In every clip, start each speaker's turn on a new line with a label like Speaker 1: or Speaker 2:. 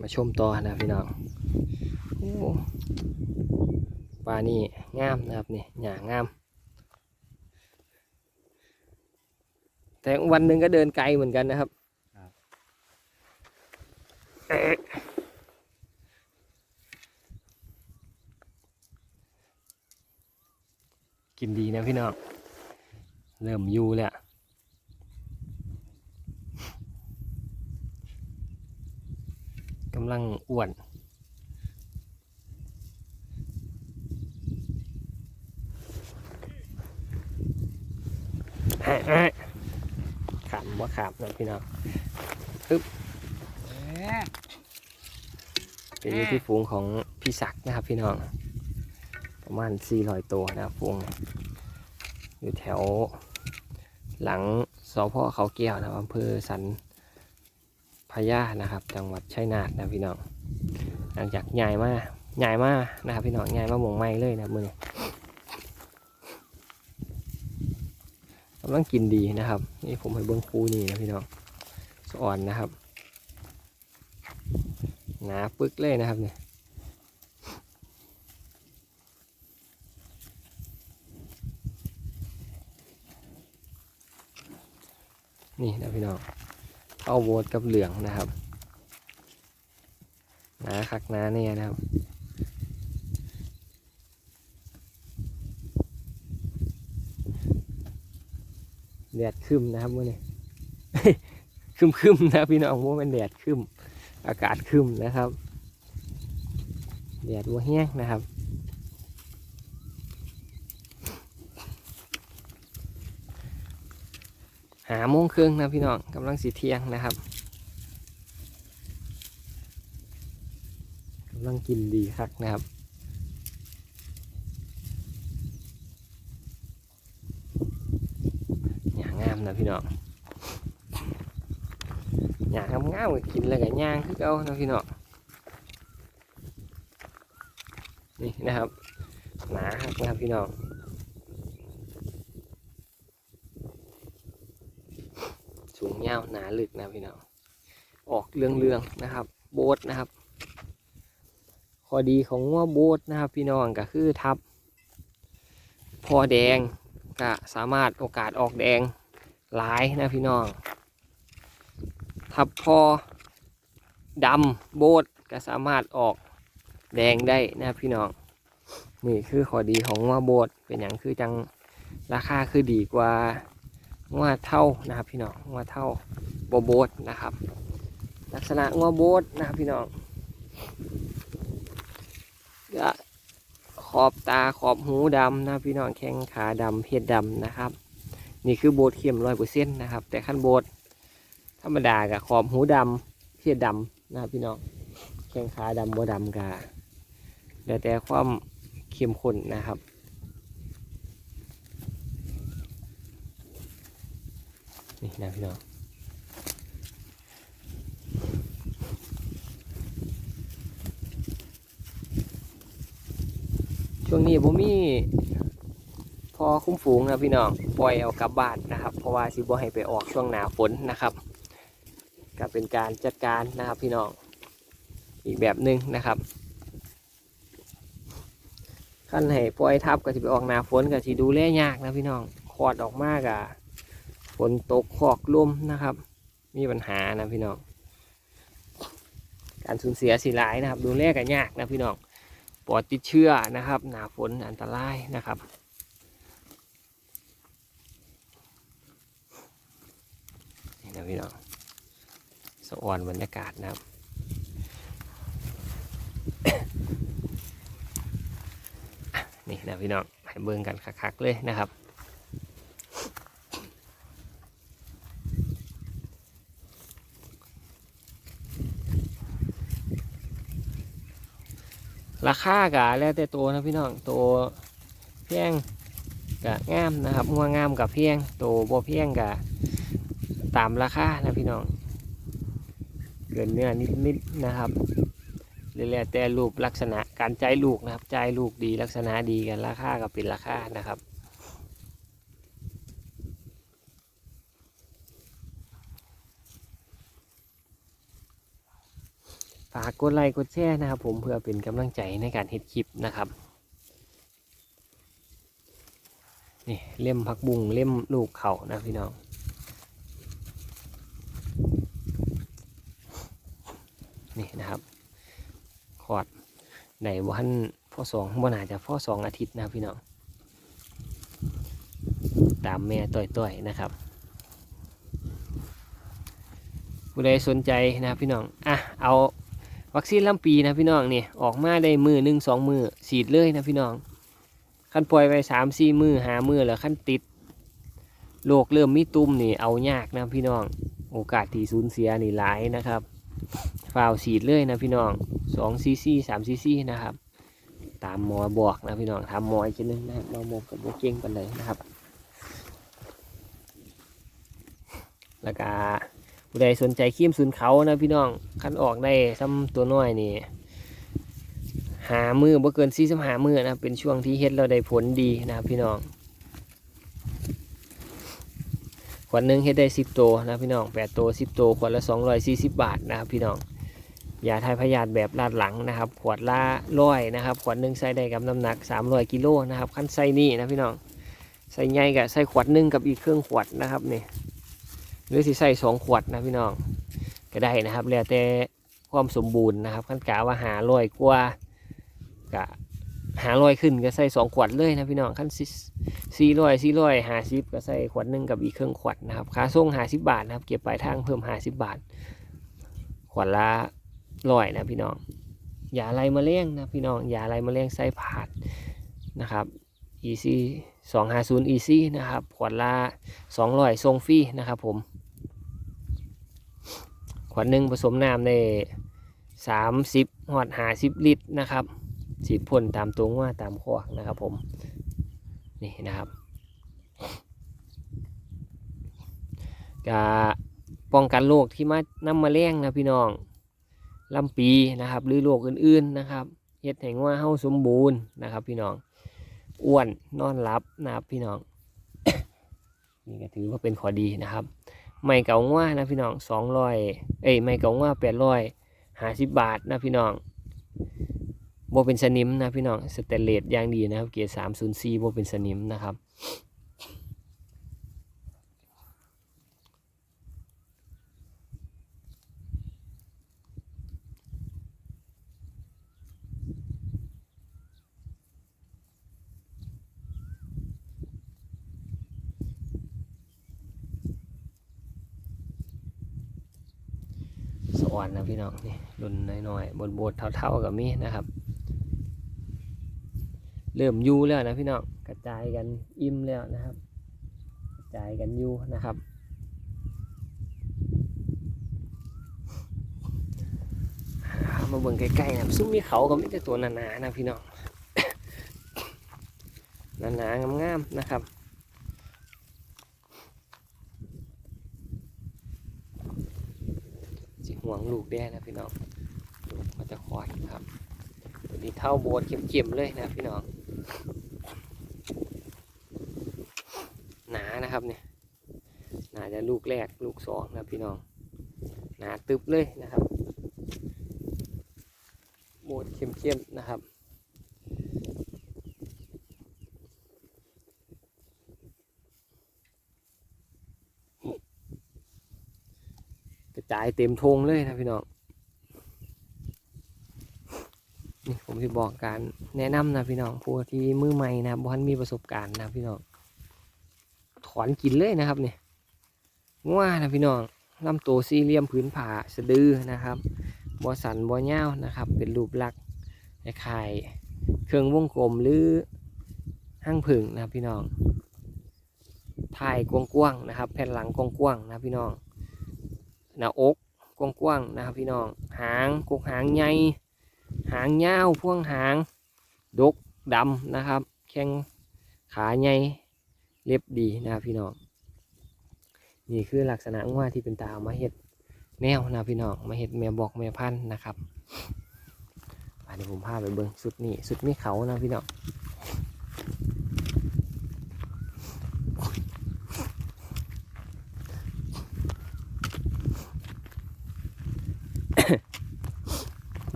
Speaker 1: มาชมต่อนะพี่น้องอปลานี่งามนะครับนี่หยางาม แต่วันหนึ่งก็เดินไกลเหมือนกันนะครับกินดีนะพี่น้อง เริ่มอยูแล้ว กำลังอ้วนเอ๊ะเอ๊ะขำว่าขำนะพี่น้องเป็นที่ฝูงของพี่ศักดิ์นะครับพี่น้อง ประมาณ 400 ตัวนะครับฝูง อยู่แถวหลังสพเขาแก้วนะอำเภอสัน ญานะครับ จังหวัดชัยนาทนะพี่น้องหลังจากใหญ่มากใหญ่มากนะครับพี่น้องใหญ่มาหมงไม้เลยนะมือนี้กำลังกินดีนะครับ นี่ผมให้เบิ้งคูนี่นะพี่น้องสอ่อนนะครับหนาปึกเลยนะครับเนี่ยนี่นะพี่น้อง เข้าโบดกับเหลืองนะครับนาคักนาเนี่ยนะครับแดดขึ้นะครับมื่อนี้คึมคึมนะพี่น้องว่ามันแดดขึ้นอากาศคึมนะครับแดดว่าแห้งนะครับ หาโมงครึ่งนะพี่น้องกำลังสีเที่ยงนะครับกำลังกินดีคักนะครับอย่างงามนะพี่น้องย่างงามๆก็กินแล้วก็ย่างคือเก่านะพี่น้องนี่นะครับหนาครับนะครับพี่น้อง สูงยาวหนาลึกนะพี่น้องออกเรื่องๆนะครับ โบสนะครับข้อดีของงัวโบสนะครับ พี่น้องก็คือทับ พอแดงก็สามารถโอกาสออกแดงหลายนะพี่น้อง ทับพอดำโบดก็สามารถออกแดงได้นะพี่น้อง นี่คือข้อดีของงัวโบดเป็นอย่างคือจังราคาคือดีกว่า งัวเท่านะครับพี่น้องงัวเท่าโบโบดนะครับ ลักษณะงัวโบดนะครับพี่น้องก็ขอบตาขอบหูดำนะพี่น้องแข้งขาดำเพศดำนะครับ นี่คือโบดเข้มร้อยเปอร์เซ็นต์นะครับ แต่ขั้นโบดธรรมดากับขอบหูดำเพียดำนะครับพี่น้องแข้งขาดำบัวดำกะแล้วแต่ความเข้มข้นนะครับ นะพี่น้องช่วงนี้ผมมีพอคุ้มฝูงนะพี่น้องปล่อยเอากลับบ้านนะครับ เพราะว่าสิบ่ให้ไปออกช่วงหนาฝนนะครับก็เป็นการจัดการนะครับพี่น้องอีกแบบหนึ่งนะครับขั้นให้ปล่อยทับก็จะไปออกหนาฝนก็จะดูแลยากนะพี่น้องคอดออกมากอะ ฝนตกขอกลมนะครับ มีปัญหานะพี่น้อง การสูญเสียสิหลายนะครับ ดูแลกันยากนะพี่น้องปอดติดเชื้อนะครับ หนาฝนอันตรายนะครับนี่นะพี่น้องสะอ่อนบรรยากาศนะครับนี่นะพี่น้องให้เบิ่งกันคักๆเลยนะครับ ราคากะแล้วแต่ตัวนะพี่น้องตัวเพียงกะงามนะครับงัวงามกับเพียงตัวบ่เพียงกะตามราคานะพี่น้อง เกินเนื้อนิดๆนะครับแล้วแต่รูปลักษณะการใจลูกนะครับใจลูกดีลักษณะดีกันราคากับเป็นราคานะครับากกดไลค์กดแชร์นะครับ ผมเพื่อเป็นกำลังใจในการเฮ็ดคลิปนะครับนี่เล่มผักบุ้งเล่มลูกเขานะพี่น้องนี่นะครับขอดในวันพ่อสองบ่น่าจะพ่อสองอาทิตย์นะพี่น้องตามแม่ต่อยๆนะครับผู้ใดสนใจนะพี่น้องอะเอา วัคซีนลำปีนะพี่น้องเนี่ยออกมาได้มือหนึ่งสองมือฉีดเลยนะพี่น้องขั้นปล่อยไปสามสี่มือหามือแล้วขั้นติดโรคเริ่มมีตุ่มนี่เอายากนะพี่น้อง โอกาสที่สูญเสียนี่หลายนะครับฝ่าวฉีดเลยนะพี่น้องสองซีซีสามซีซีนะครับ ตามหมอบอกนะพี่น้องทำหมออีกนึงนะครับเราหมกับโบเก่งกันเลยนะครับ แล้วก็ ผู้ใดสนใจครีมศูนเขานะพี่น้องคันออกได้ซ้ำตัวน้อยนี่หามือบ่เกินสี่สิบหามือนะเป็นช่วงที่เฮ็ดเราได้ผลดีนะพี่น้องขวดหนึ่งเฮ็ดได้สิบตัวนะพี่น้องแปดตัวสิบตัวขวดละสองร้อยสี่สิบบาทนะครับพี่น้องยาทายพยาธิแบบลาดหลังนะครับ ขวดละร้อยนะครับ ขวดหนึ่งใส่ได้กับน้ำหนักสามร้อยกิโลนะครับขั้นใส่นี่นะพี่น้องใส่ใหญ่กับใส่ขวดหนึ่งกับอีกเครื่องขวดนะครับนี่ หรือสิใส่สองขวดนะพี่น้องก็ได้นะครับแล้วแต่ความสมบูรณ์นะครับขั้นกาว่าหาลอยกว่ากะหาลอยขึ้นก็ใส่สองขวดเลยนะพี่น้องขั้นสี่ร้อยสี่ร้อยหาสิบก็ใส่ขวดหนึ่งกับอีกเครื่องขวดนะครับค่าส่งหาสิบบาทนะครับ เก็บปลายทางเพิ่มหาสิบบาท ขวดละร้อยนะพี่น้องอย่าไรมะเร็งนะพี่น้องอย่าไรมะเร็งไส้ผาดนะครับ EC สองหาศูนย์ EC นะครับขวดละสองร้อยทรงฟรีนะครับผม ขวดหนึ่งผสมน้ำในสามสิบหอดหาสิบลิตรนะครับสีพ่นตามตัวว่าตามขวากนะครับผมนี่นะครับกาป้องกันโรคที่มาน้ำมาแรงนะพี่น้องลำปีนะครับ หรือโรคอื่นๆนะครับเฮ็ดให้ว่าเฮ้าสมบูรณ์นะครับ พี่น้องอ้วนนอนหลับนะครับพี่น้องนี่ก็ถือว่าเป็นข้อดีนะครับ ไม่เก่าว่านะพี่น้องสองร้อยเอ้ยไม่เก่าว่าแปดร้อยห้าสิบบาทนะพี่น้องโบเป็นสนิมนะพี่น้องสเตนเลสอย่างดีนะครับเกียร์สามศูนย์สี่โบเป็นสนิมนะครับ สวรรค์นะพี่น้องนี่รุ่นน้อยๆบนโบดเท่าๆกับมีนะครับ เริ่มยูแล้วนะพี่น้องกระจายกันอิ่มแล้วนะครับ กระจายกันยูนะครับมาเบิ่งใกล้ๆนะซุ้มมีเขาก็มีแต่ตัวหนาๆนะพี่น้องหนาๆงามๆนะครับ สิห่ วงลูกแด้นะพี่น้องลูกมันจะคอยครับตัวนี้เท่าโบดเข้มๆเลยนะพี่น้อง หนานะครับเนี่ยหนาจะลูกแรกลูกสองนะพี่น้อง หนาตึบเลยนะครับ โบดเข้มๆนะครับ กระ จายเต็มทงเลยนะพี่น้องนี่ผมจะบอกการแนะนำนะพี่น้องผู้ที่มือใหม่นะบบ้นมีประสบการณ์นะพี่น้องถอนกินเลยนะครับเนี่ยง่านะพี่น้องลำตัวสี่เหลี่ยมพื้นผาสะดือนะครับบอสันบอเง่าวนะครับ เป็นรูปลักษณ์คล้ายๆเครื่องวงกลมหรือห้างผึ่งนะพี่น้องถ่ายกว้างๆนะครับ แผ่นหลังกว้างๆนะพี่น้อง หน้าอกกว้างๆนะครับพี่น้องหางกกหางใหญ่หางยาวพ่วงหางดกดำนะครับ แข้งขาใหญ่เล็บดีนะครับพี่น้องนี่คือลักษณะงว่าที่เป็นตาเอามาเห็ดแนวนะพี่น้องมาเห็ดแม่บอกแม่พันนะครับอะเดี๋ยวผมพาไปเบิ้งสุดนี้สุดนี้เขานะพี่น้อง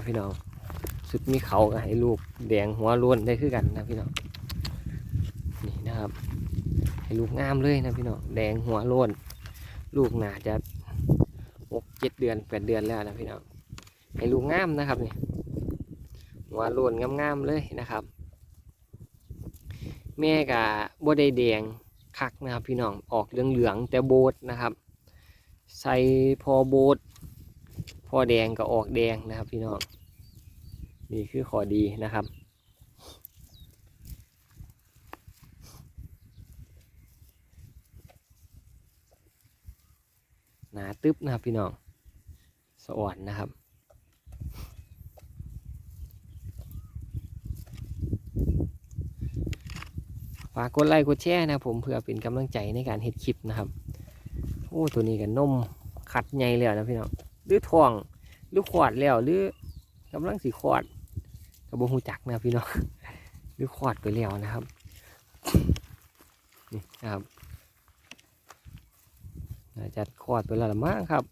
Speaker 1: นะพี่น้องสุดมีเขาก็ให้ลูกแดงหัวล้วนได้คือกันนะพี่น้องนี่นะครับ ให้ลูกงามเลยนะพี่น้องแดงหัวล้วนลูกหนาจะหกเจ็ดเดือนแปดเดือนแล้วนะพี่น้องให้ลูกงามนะครับนี่หัวล้วนงามๆเลยนะครับ แม่กับบได้แดงคักนะครับพี่น้องออกเหลืองๆแต่โบดนะครับ ใส่พอโบด พ่อแดงก็ออกแดงนะครับ พี่น้องนี่คือขอดีนะครับ หนาตึ๊บนะครับพี่น้องสะอ่อนนะครับฝากกดไลค์กดแชร์นะผมเพื่อเป็นกำลังใจในการเฮ็ดคลิปนะครับ โอ้ ตัวนี้กันนมขัดใหญ่แล้วนะพี่น้อง หรือทองหรือขวดแล้วหรือกำลังสีขวดกระบอกหูจักนะพี่น้องหรือขวดไปแล้วนะครับนี่นะครับน่าจะขวดไปแล้วละมั้งครับ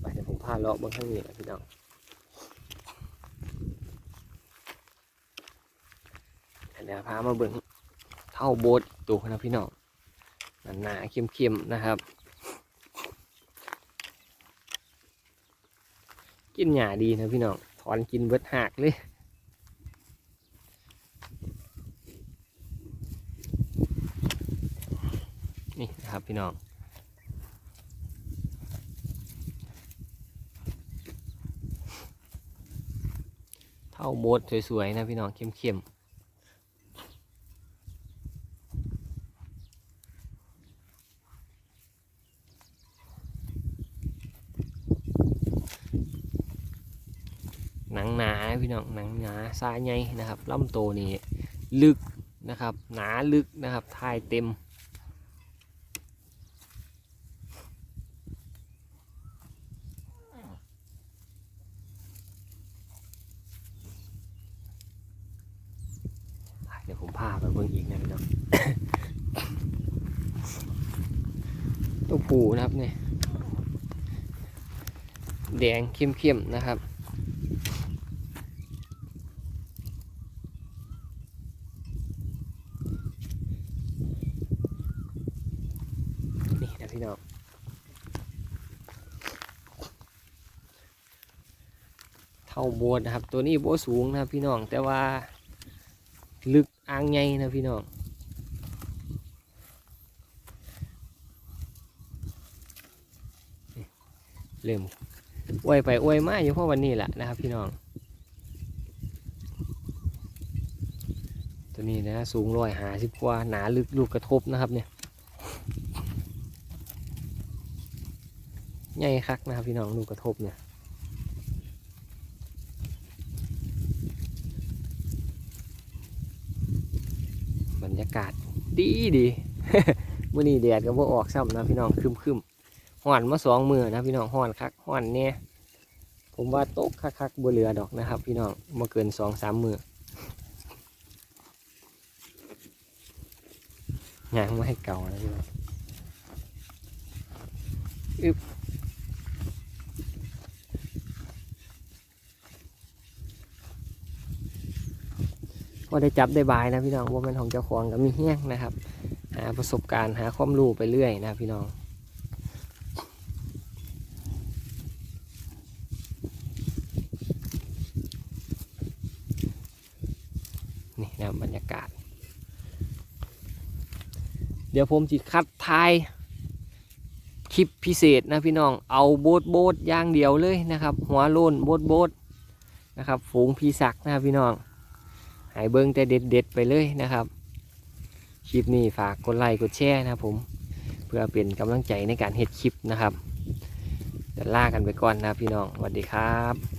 Speaker 1: ไปเดี๋ยวผมพาเลาะเบนข้างนี้นะพี่น้องเดี๋ยวพามาเบิ่งเท่าโบสถ์ตัวนะพี่น้อง หนาๆเข้มๆนะครับ กินหยาดีนะพี่น้องถอนกินเบิดหักเลยนี่นะครับพี่น้องเท่าโบสถ์สวยๆนะพี่น้องเข้มๆ หนังหนา พี่น้องหนังหนาซายใหญ่นะครับลำโตนี่ลึกนะครับ หนาลึกนะครับทายเต็มเดี๋ยวผมพาไปเบิ่งอีกนะพี่น้องตัวผูนะครับเนี่ยแดงเข้มๆนะครับ นี่นะพี่น้องเท่าโบสนะครับ ตัวนี้โบสูงนะครับพี่น้องแต่ว่าลึกอ่างใหญ่นะพี่น้องเริ่มอวยไปอวยมาอยู่เพราะวันนี้แหละนะครับพี่น้อง ตัวนี้นะสูงร้อยหาสิบกว่าหนาลึกลูกกระทบนะครับเนี่ยใหญ่คักนะครับพี่น้องลูกกระทบเนี่ย บรรยากาศ ดีดีมื่อนี้แดดก็บ่ออกซ้ำนะพี่น้องคึมคึมห่อนมาสองมือนะพี่น้องห่อนคักห่อนเนี่ยผมว่าตกคักคักบนเรือดอกนะครับ พี่น้องมาเกินสองสามมือยางไม่ให้เก่านะพี่น้องอึบ พอได้จับได้บายนะพี่น้องว่ามันของเจ้าของก็มีเฮี้ยงนะครับ หาประสบการณ์หาความรู้ไปเรื่อยนะพี่น้องนี่นะบรรยากาศ เดี๋ยวผมจิคัดทายคลิปพิเศษนะพี่น้องเอาโบดโบดย่างเดียวเลยนะครับ หัวโลนโบดโบดนะครับฝูงพีศักนะพี่น้อง หายเบิ้งแต่เด็ดเด็ดๆไปเลยนะครับ คลิปนี้ฝากกดไลค์กดแชร์นะครับผมเพื่อเป็นกำลังใจในการเฮ็ดคลิปนะครับเดี๋ยวลากันไปก่อนนะพี่น้องสวัสดีครับ